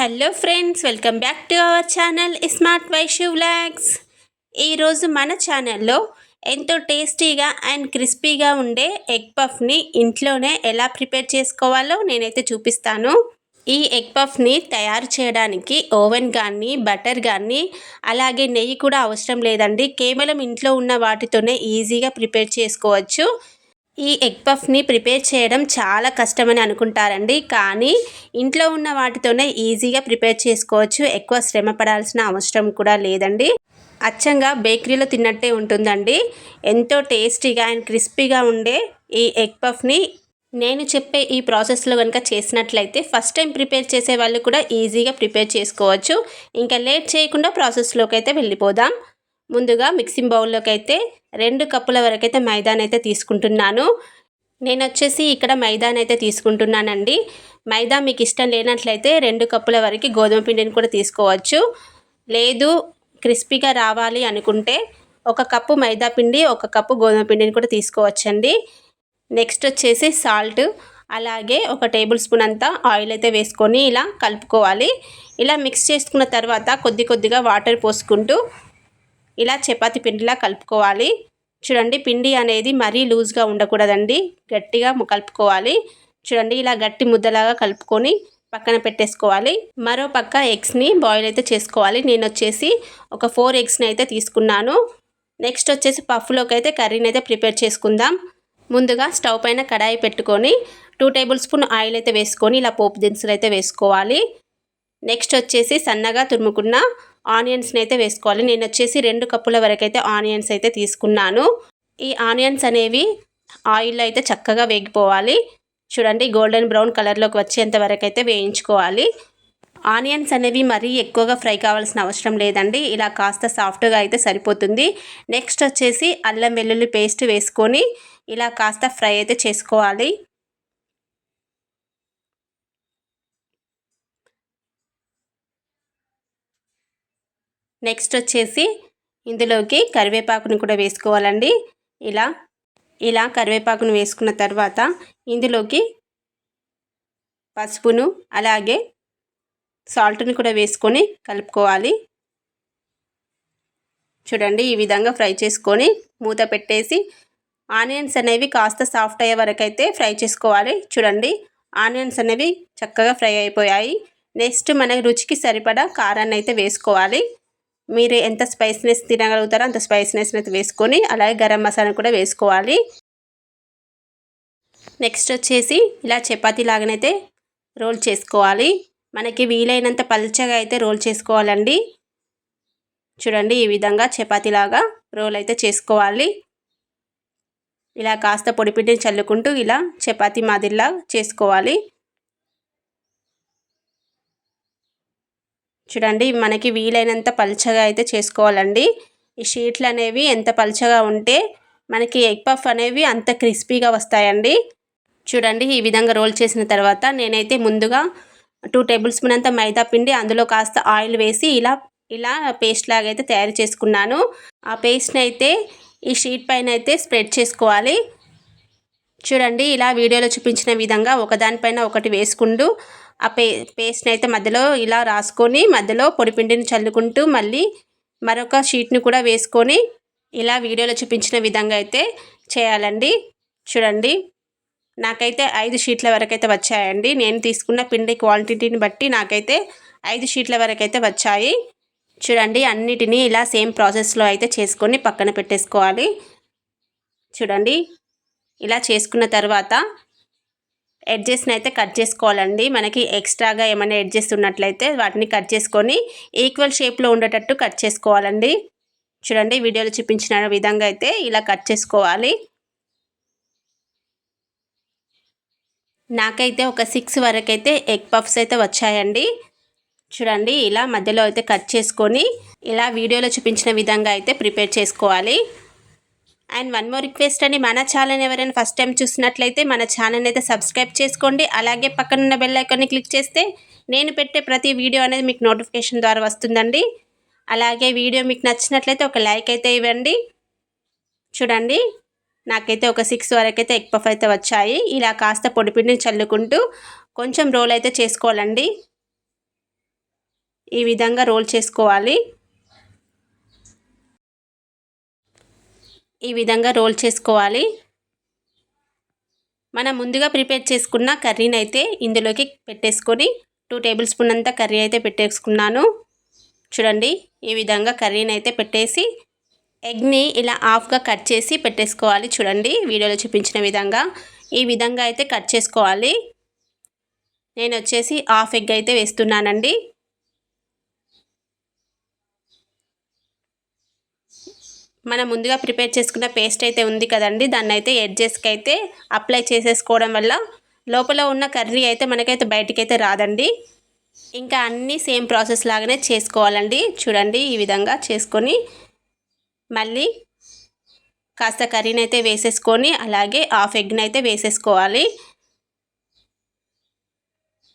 Hello friends welcome back to our channel smart Vaishu vlogs. ఈరోజు మన ఛానల్లో ఎంతో టేస్టీగా అండ్ క్రిస్పీగా ఉండే ఎగ్ పఫ్ని ఇంట్లోనే ఎలా ప్రిపేర్ చేసుకోవాలో నేనైతే చూపిస్తాను. ఈ ఎగ్ పఫ్ని తయారు చేయడానికి ఓవెన్ కానీ బటర్ కానీ అలాగే నెయ్యి కూడా అవసరం లేదండి. కేవలం ఇంట్లో ఉన్న వాటితోనే ఈజీగా ప్రిపేర్ చేసుకోవచ్చు. ఈ ఎగ్ పఫ్ని ప్రిపేర్ చేయడం చాలా కష్టమని అనుకుంటారండి. కానీ ఇంట్లో ఉన్న వాటితోనే ఈజీగా ప్రిపేర్ చేసుకోవచ్చు. ఎక్కువ శ్రమ పడాల్సిన అవసరం కూడా లేదండి. అచ్చంగా బేకరీలో తిన్నట్టే ఉంటుందండి. ఎంతో టేస్టీగా అండ్ క్రిస్పీగా ఉండే ఈ ఎగ్ పఫ్ని నేను చెప్పే ఈ ప్రాసెస్లో కనుక చేసినట్లయితే ఫస్ట్ టైం ప్రిపేర్ చేసే వాళ్ళు కూడా ఈజీగా ప్రిపేర్ చేసుకోవచ్చు. ఇంకా లేట్ చేయకుండా ప్రాసెస్లోకి అయితే వెళ్ళిపోదాం. ముందుగా మిక్సింగ్ బౌల్లోకి అయితే రెండు కప్పుల వరకు అయితే మైదాన్ అయితే తీసుకుంటున్నాను. నేను వచ్చేసి ఇక్కడ మైదాన్ అయితే తీసుకుంటున్నానండి. మైదా మీకు ఇష్టం లేనట్లయితే రెండు కప్పుల వరకు గోధుమ పిండిని కూడా తీసుకోవచ్చు. లేదు క్రిస్పీగా రావాలి అనుకుంటే ఒక కప్పు మైదా పిండి ఒక కప్పు గోధుమ పిండిని కూడా తీసుకోవచ్చండి. నెక్స్ట్ వచ్చేసి సాల్ట్ అలాగే ఒక టేబుల్ స్పూన్ అంతా ఆయిల్ అయితే వేసుకొని ఇలా కలుపుకోవాలి. ఇలా మిక్స్ చేసుకున్న తర్వాత కొద్ది కొద్దిగా వాటర్ పోసుకుంటూ ఇలా చపాతి పిండిలా కలుపుకోవాలి. చూడండి పిండి అనేది మరీ లూజ్గా ఉండకూడదండి. గట్టిగా కలుపుకోవాలి. చూడండి ఇలా గట్టి ముద్దలాగా కలుపుకొని పక్కన పెట్టేసుకోవాలి. మరో పక్క ఎగ్స్ని బాయిల్ అయితే చేసుకోవాలి. నేను వచ్చేసి ఒక ఫోర్ ఎగ్స్ని అయితే తీసుకున్నాను. నెక్స్ట్ వచ్చేసి పఫ్లోకి అయితే కర్రీని అయితే ప్రిపేర్ చేసుకుందాం. ముందుగా స్టవ్ పైన కడాయి పెట్టుకొని టూ టేబుల్ స్పూన్ ఆయిల్ అయితే వేసుకొని ఇలా పోపు దినుసులు అయితే వేసుకోవాలి. నెక్స్ట్ వచ్చేసి సన్నగా తురుముకున్న ఆనియన్స్ని అయితే వేసుకోవాలి. నేను వచ్చేసి రెండు కప్పుల వరకు అయితే ఆనియన్స్ అయితే తీసుకున్నాను. ఈ ఆనియన్స్ అనేవి ఆయిల్లో అయితే చక్కగా వేగిపోవాలి. చూడండి గోల్డెన్ బ్రౌన్ కలర్లోకి వచ్చేంత వరకు అయితే వేయించుకోవాలి. ఆనియన్స్ అనేవి మరీ ఎక్కువగా ఫ్రై కావాల్సిన అవసరం లేదండి. ఇలా కాస్త సాఫ్ట్గా అయితే సరిపోతుంది. నెక్స్ట్ వచ్చేసి అల్లం వెల్లుల్లి పేస్ట్ వేసుకొని ఇలా కాస్త ఫ్రై అయితే చేసుకోవాలి. నెక్స్ట్ వచ్చేసి ఇందులోకి కరివేపాకుని కూడా వేసుకోవాలండి. ఇలా ఇలా కరివేపాకును వేసుకున్న తర్వాత ఇందులోకి పసుపును అలాగే సాల్ట్ని కూడా వేసుకొని కలుపుకోవాలి. చూడండి ఈ విధంగా ఫ్రై చేసుకొని మూత పెట్టేసి ఆనియన్స్ అనేవి కాస్త సాఫ్ట్ అయ్యే వరకు అయితే ఫ్రై చేసుకోవాలి. చూడండి ఆనియన్స్ అనేవి చక్కగా ఫ్రై అయిపోయాయి. నెక్స్ట్ మన రుచికి సరిపడా కారాన్ని అయితే వేసుకోవాలి. మీరు ఎంత స్పైస్నెస్ తినగలుగుతారో అంత స్పైసీనెస్ అయితే వేసుకొని అలాగే గరం మసాలా కూడా వేసుకోవాలి. నెక్స్ట్ వచ్చేసి ఇలా చపాతీ లాగానైతే రోల్ చేసుకోవాలి. మనకి వీలైనంత పల్చగా అయితే రోల్ చేసుకోవాలండి. చూడండి ఈ విధంగా చపాతీలాగా రోల్ అయితే చేసుకోవాలి. ఇలా కాస్త పొడిపిండిని చల్లుకుంటూ ఇలా చపాతీ మాదిరిలా చేసుకోవాలి. చూడండి మనకి వీలైనంత పల్చగా అయితే చేసుకోవాలండి. ఈ షీట్లు అనేవి ఎంత పల్చగా ఉంటే మనకి ఎగ్ పఫ్ అనేవి అంత క్రిస్పీగా వస్తాయండి. చూడండి ఈ విధంగా రోల్ చేసిన తర్వాత నేనైతే ముందుగా టూ టేబుల్ స్పూన్ అంత మైదా పిండి అందులో కాస్త ఆయిల్ వేసి ఇలా ఇలా పేస్ట్ లాగా అయితే తయారు చేసుకున్నాను. ఆ పేస్ట్ని అయితే ఈ షీట్ పైన అయితే స్ప్రెడ్ చేసుకోవాలి. చూడండి ఇలా వీడియోలో చూపించిన విధంగా ఒకదానిపైన ఒకటి వేసుకుంటూ ఆ పే పేస్ట్ని అయితే మధ్యలో ఇలా రాసుకొని మధ్యలో పొడిపిండిని చల్లుకుంటూ మళ్ళీ మరొక షీట్ని కూడా వేసుకొని ఇలా వీడియోలో చూపించిన విధంగా అయితే చేయాలండి. చూడండి నాకైతే ఐదు షీట్ల వరకు అయితే వచ్చాయండి. నేను తీసుకున్న పిండి క్వాంటిటీని బట్టి నాకైతే ఐదు షీట్ల వరకు అయితే వచ్చాయి. చూడండి అన్నిటినీ ఇలా సేమ్ ప్రాసెస్లో అయితే చేసుకొని పక్కన పెట్టేసుకోవాలి. చూడండి ఇలా చేసుకున్న తర్వాత ఎడ్జెస్ని అయితే కట్ చేసుకోవాలండి. మనకి ఎక్స్ట్రాగా ఏమైనా ఎడ్జెస్ ఉన్నట్లయితే వాటిని కట్ చేసుకొని ఈక్వల్ షేప్లో ఉండేటట్టు కట్ చేసుకోవాలండి. చూడండి వీడియోలో చూపించిన విధంగా అయితే ఇలా కట్ చేసుకోవాలి. నాకైతే ఒక సిక్స్ వరకు అయితే ఎగ్ పఫ్స్ అయితే వచ్చాయండి. చూడండి ఇలా మధ్యలో అయితే కట్ చేసుకొని ఇలా వీడియోలో చూపించిన విధంగా అయితే ప్రిపేర్ చేసుకోవాలి. అండ్ వన్ మోర్ రిక్వెస్ట్ అని మన ఛానల్ ఎవరైనా ఫస్ట్ టైం చూసినట్లయితే మన ఛానల్ అయితే సబ్స్క్రైబ్ చేసుకోండి. అలాగే పక్కనున్న బెల్ ఐకాన్ని క్లిక్ చేస్తే నేను పెట్టే ప్రతి వీడియో అనేది మీకు నోటిఫికేషన్ ద్వారా వస్తుందండి. అలాగే వీడియో మీకు నచ్చినట్లయితే ఒక లైక్ అయితే ఇవ్వండి. చూడండి నాకైతే ఒక సిక్స్ వరకు అయితే ఎగ్ పఫ్ అయితే వచ్చాయి. ఇలా కాస్త పొడిపిండిని చల్లుకుంటూ కొంచెం రోల్ అయితే చేసుకోవాలండి. ఈ విధంగా రోల్ చేసుకోవాలి. ఈ విధంగా రోల్ చేసుకోవాలి. మనం ముందుగా ప్రిపేర్ చేసుకున్న కర్రీని అయితే ఇందులోకి పెట్టేసుకొని టూ టేబుల్ స్పూన్ అంతా కర్రీ అయితే పెట్టేసుకున్నాను. చూడండి ఈ విధంగా కర్రీని అయితే పెట్టేసి ఎగ్ని ఇలా హాఫ్గా కట్ చేసి పెట్టేసుకోవాలి చూడండి వీడియోలో చూపించిన విధంగా. ఈ విధంగా అయితే కట్ చేసుకోవాలి. నేను వచ్చేసి హాఫ్ ఎగ్ అయితే వేస్తున్నానండి. మనం ముందుగా ప్రిపేర్ చేసుకున్న పేస్ట్ అయితే ఉంది కదండి. దాన్ని అయితే ఎడ్జెస్కి అయితే అప్లై చేసేసుకోవడం వల్ల లోపల ఉన్న కర్రీ అయితే మనకైతే బయటికైతే రాదండి. ఇంకా అన్నీ సేమ్ ప్రాసెస్ లాగానే చేసుకోవాలండి. చూడండి ఈ విధంగా చేసుకొని మళ్ళీ కాస్త కర్రీని అయితే వేసేసుకొని అలాగే హాఫ్ ఎగ్ని అయితే వేసేసుకోవాలి.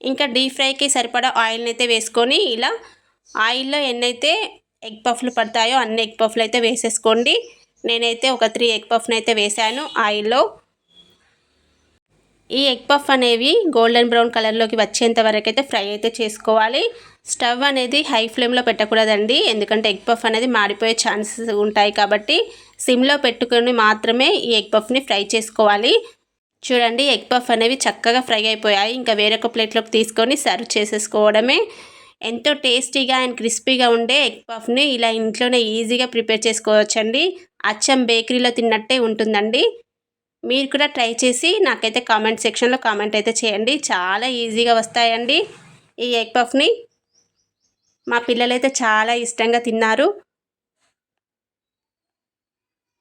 ఇంకా డీప్ ఫ్రైకి సరిపడా ఆయిల్ని అయితే వేసుకొని ఇలా ఆయిల్లో ఎన్నైతే ఎగ్ పఫ్లు పడతాయో అన్ని ఎగ్ పఫ్లు అయితే వేసేసుకోండి. నేనైతే ఒక త్రీ ఎగ్ పఫ్ని అయితే వేసాను ఆయిల్లో. ఈ ఎగ్ పఫ్ అనేవి గోల్డెన్ బ్రౌన్ కలర్లోకి వచ్చేంత వరకు అయితే ఫ్రై అయితే చేసుకోవాలి. స్టవ్ అనేది హై ఫ్లేమ్లో పెట్టకూడదండి. ఎందుకంటే ఎగ్ పఫ్ అనేది మాడిపోయే ఛాన్సెస్ ఉంటాయి కాబట్టి సిమ్లో పెట్టుకొని మాత్రమే ఈ ఎగ్ పఫ్ని ఫ్రై చేసుకోవాలి. చూడండి ఎగ్ పఫ్ అనేవి చక్కగా ఫ్రై అయిపోయాయి. ఇంకా వేరొక ప్లేట్లోకి తీసుకొని సర్వ్ చేసేసుకోవడమే. ఎంతో టేస్టీగా అండ్ క్రిస్పీగా ఉండే ఎగ్ పఫ్ని ఇలా ఇంట్లోనే ఈజీగా ప్రిపేర్ చేసుకోవచ్చండి. అచ్చం బేకరీలో తిన్నట్టే ఉంటుందండి. మీరు కూడా ట్రై చేసి నాకైతే కామెంట్ సెక్షన్లో కామెంట్ అయితే చేయండి. చాలా ఈజీగా వస్తాయండి ఈ ఎగ్ పఫ్ని. మా పిల్లలైతే చాలా ఇష్టంగా తిన్నారు.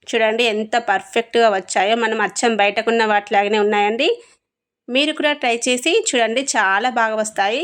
చూడండి ఎంత పర్ఫెక్ట్గా వచ్చాయో. మనం అచ్చం బయటకున్న వాటిలాగానే ఉన్నాయండి. మీరు కూడా ట్రై చేసి చూడండి చాలా బాగా వస్తాయి.